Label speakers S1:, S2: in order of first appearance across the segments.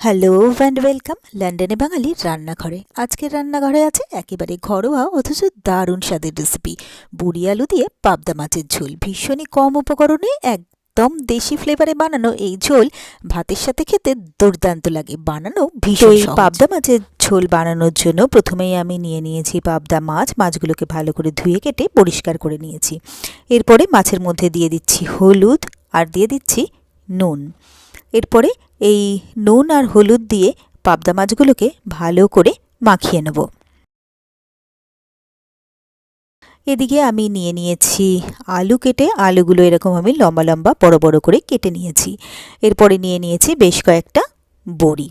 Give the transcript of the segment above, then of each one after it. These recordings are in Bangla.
S1: হ্যালো অ্যান্ড ওয়েলকাম লন্ডনে বাঙালি রান্নাঘরে। আজকের রান্নাঘরে আছে একেবারে ঘরোয়া অথচ দারুণ স্বাদের রেসিপি বুড়ি আলু দিয়ে পাবদা মাছের ঝোল। ভীষণই কম উপকরণে একদম দেশি ফ্লেভারে বানানো এই ঝোল ভাতের সাথে খেতে দুর্দান্ত লাগে। বানানো ভীষণ পাবদা মাছের ঝোল বানানোর জন্য প্রথমেই আমি নিয়ে নিয়েছি পাবদা মাছ। মাছগুলোকে ভালো করে ধুয়ে কেটে পরিষ্কার করে নিয়েছি। এরপরে মাছের মধ্যে দিয়ে দিচ্ছি হলুদ আর দিয়ে দিচ্ছি নুন। এরপরে এই নুন আর হলুদ দিয়ে পাবদা মাছগুলোকে ভালো করে মাখিয়ে নেব। এদিকে আমি নিয়ে নিয়েছি আলু কেটে, আলুগুলো এরকম আমি লম্বা লম্বা বড় বড় করে কেটে নিয়েছি। এরপরে নিয়ে নিয়েছি বেশ কয়েকটা বড়ি।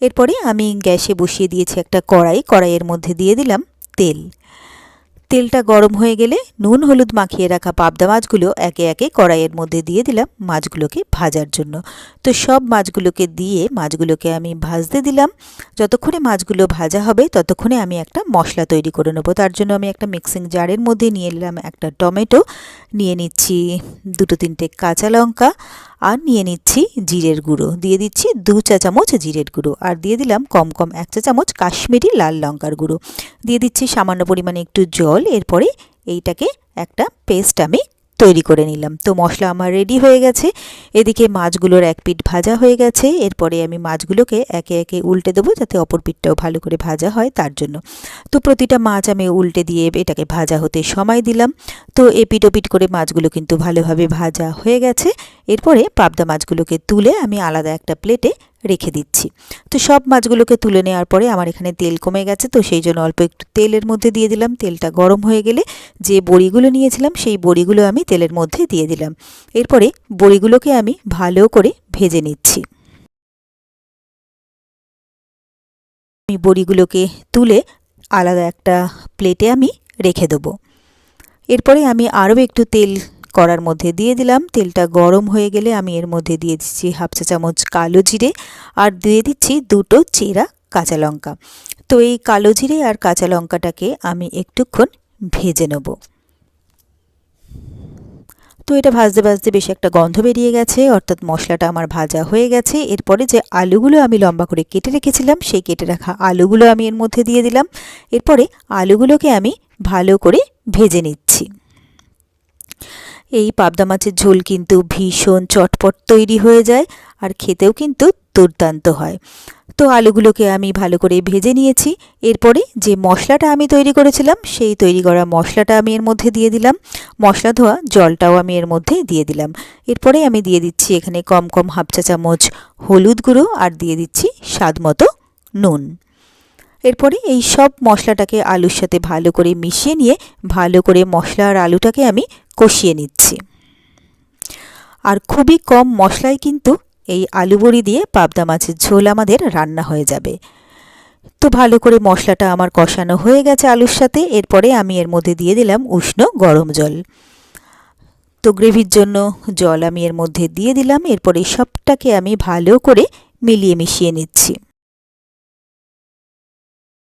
S1: এরপরে আমি গ্যাসে বসিয়ে দিয়েছি একটা কড়াই, কড়াইয়ের মধ্যে দিয়ে দিলাম তেল। তেলটা গরম হয়ে গেলে নুন, হলুদ মাখিয়ে রাখা পাবদা মাছগুলো একে একে কড়াইয়ের মধ্যে দিয়ে দিলাম মাছগুলোকে ভাজার জন্য। তো সব মাছগুলোকে দিয়ে মাছগুলোকে আমি ভাজতে দিলাম। যতক্ষণে মাছগুলো ভাজা হবে ততক্ষণে আমি একটা মশলা তৈরি করে নেব। তার জন্য আমি একটা মিক্সিং জারের মধ্যে নিয়ে নিলাম একটা টমেটো। নিয়ে নিচ্ছি দুটো তিনটে কাঁচা লঙ্কা আর নিয়ে নিচ্ছি জিরের গুঁড়ো। দিয়ে দিচ্ছি দু চা চামচ জিরের গুঁড়ো আর দিয়ে দিলাম কম কম এক চা চামচ কাশ্মীরি লাল লঙ্কার গুঁড়ো। দিয়ে দিচ্ছি সামান্য পরিমাণে একটু জল, এরপরে এইটাকে একটা পেস্ট আমি তৈরি করে নিলাম। তো মশলা আমার রেডি হয়ে গেছে। এদিকে মাছগুলোর এক পিঠ ভাজা হয়ে গেছে। এরপরে আমি মাছগুলোকে একে একে উল্টে দেবো যাতে অপর পিঠটাও ভালো করে ভাজা হয় তার জন্য। তো প্রতিটা মাছ আমি উল্টে দিয়ে এটাকে ভাজা হতে সময় দিলাম। তো এপিট ওপিট করে মাছগুলো কিন্তু ভালোভাবে ভাজা হয়ে গেছে। এরপরে পাবদা মাছগুলোকে তুলে আমি আলাদা একটা প্লেটে রেখে দিচ্ছি। তো সব মাছগুলোকে তুলে নেওয়ার পরে আমার এখানে তেল কমে গেছে, তো সেই জন্য অল্প একটু তেলের মধ্যে দিয়ে দিলাম। তেলটা গরম হয়ে গেলে যে বড়িগুলো নিয়েছিলাম, সেই বড়িগুলো আমি তেলের মধ্যে দিয়ে দিলাম। এরপরে বড়িগুলোকে আমি ভালো করে ভেজে নিচ্ছি। আমি বড়িগুলোকে তুলে আলাদা একটা প্লেটে আমি রেখে দেবো। এরপরে আমি আরও একটু তেল কড়ার মধ্যে দিয়ে দিলাম। তেলটা গরম হয়ে গেলে আমি এর মধ্যে দিয়ে দিচ্ছি হাফ চা চামচ কালো জিরে আর দিয়ে দিচ্ছি দুটো চেরা কাঁচা লঙ্কা। তো এই কালো জিরে আর কাঁচা লঙ্কাটাকে আমি একটুক্ষণ ভেজে নেব। তো এটা ভাজতে ভাজতে বেশ একটা গন্ধ বেরিয়ে গেছে, অর্থাৎ মশলাটা আমার ভাজা হয়ে গেছে। এরপরে যে আলুগুলো আমি লম্বা করে কেটে রেখেছিলাম, সেই কেটে রাখা আলুগুলো আমি এর মধ্যে দিয়ে দিলাম। এরপরে আলুগুলোকে আমি ভালো করে ভেজে নিচ্ছি। এই পাবদা মাছের ঝোল কিন্তু ভীষণ চটপট তৈরি হয়ে যায় আর খেতেও কিন্তু দুর্দান্ত হয়। তো আলুগুলোকে আমি ভালো করে ভেজে নিয়েছি। এরপরে যে মশলাটা আমি তৈরি করেছিলাম, সেই তৈরি করা মশলাটা আমি এর মধ্যে দিয়ে দিলাম। মশলা ধোয়া জলটাও আমি এর মধ্যে দিয়ে দিলাম। এরপরে আমি দিয়ে দিচ্ছি এখানে কম কম হাফ চা চামচ হলুদ গুঁড়ো আর দিয়ে দিচ্ছি স্বাদ মতো নুন। এরপরে এই সব মশলাটাকে আলুর সাথে ভালো করে মিশিয়ে নিয়ে ভালো করে মশলা আর আলুটাকে আমি কষিয়ে নিচ্ছি। আর খুবই কম মশলায় কিন্তু এই আলু বড়ি দিয়ে পাবদা মাছের ঝোল আমাদের রান্না হয়ে যাবে। তো ভালো করে মশলাটা আমার কষানো হয়ে গেছে আলুর সাথে, এরপরে আমি এর মধ্যে দিয়ে দিলাম উষ্ণ গরম জল। তো গ্রেভির জন্য জল আমি এর মধ্যে দিয়ে দিলাম, এরপরে সবটাকে আমি ভালো করে মিলিয়ে মিশিয়ে নিচ্ছি।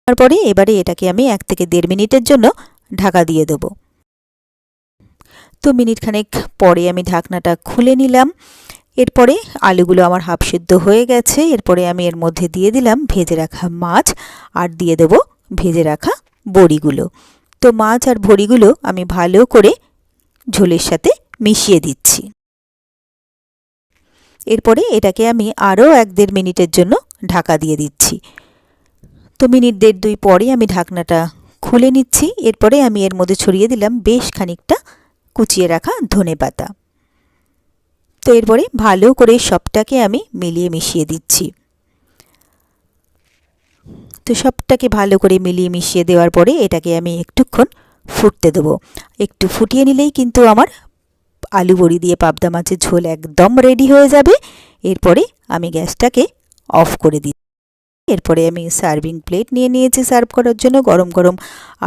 S1: তারপরে এবারে এটাকে আমি এক থেকে দেড় মিনিটের জন্য ঢাকা দিয়ে দেবো। তো মিনিট খানেক পরে আমি ঢাকনাটা খুলে নিলাম। এরপরে আলুগুলো আমার হাফ সিদ্ধ হয়ে গেছে। এরপরে আমি এর মধ্যে দিয়ে দিলাম ভেজে রাখা মাছ আর দিয়ে দেবো ভেজে রাখা বড়িগুলো। তো মাছ আর বড়িগুলো আমি ভালো করে ঝোলের সাথে মিশিয়ে দিচ্ছি। এরপরে এটাকে আমি আরও এক দেড় মিনিটের জন্য ঢাকা দিয়ে দিচ্ছি। তো মিনিট দেড় দুই পরে আমি ঢাকনাটা খুলে নিচ্ছি। এরপরে আমি এর মধ্যে ছড়িয়ে দিলাম বেশ খানিকটা কুচিয়ে রাখা ধনে পাতা। তো এরপরে ভালো করে সবটাকে আমি মিলিয়ে মিশিয়ে দিচ্ছি। তো সবটাকে ভালো করে মিলিয়ে মিশিয়ে দেওয়ার পরে এটাকে আমি একটুক্ষণ ফুটতে দেবো। একটু ফুটিয়ে নিলেই কিন্তু আমার আলু বড়ি দিয়ে পাবদা মাছের ঝোল একদম রেডি হয়ে যাবে। এরপরে আমি গ্যাসটাকে অফ করে দিই এরপরে আমি সার্ভিং প্লেট নিয়ে নিয়েছি সার্ভ করার জন্য। গরম গরম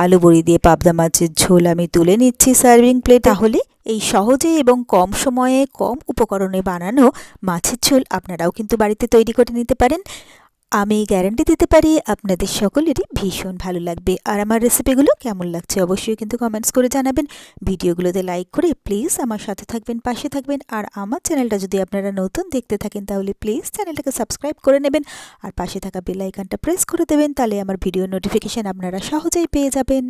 S1: আলু বড়ি দিয়ে পাবদা মাছের ঝোল আমি তুলে নিচ্ছি সার্ভিং প্লেট। তাহলে এই সহজে এবং কম সময়ে, কম উপকরণে বানানো মাছের ঝোল আপনারাও কিন্তু বাড়িতে তৈরি করে নিতে পারেন। আমি গ্যারান্টি দিতে পারি আপনাদের সকলেরই ভীষণ ভালো লাগবে। আর আমার রেসিপিগুলো কেমন লাগছে অবশ্যই কিন্তু কমেন্টস করে জানাবেন। ভিডিওগুলোতে লাইক করে প্লিজ আমার সাথে থাকবেন, পাশে থাকবেন। আর আমার চ্যানেলটা যদি আপনারা নতুন দেখতে থাকেন তাহলে প্লিজ চ্যানেলটাকে সাবস্ক্রাইব করে নেবেন। আর পাশে থাকা বেল আইকনটা প্রেস করে দেবেন, তাহলে আমার ভিডিও নোটিফিকেশান আপনারা সহজেই পেয়ে যাবেন।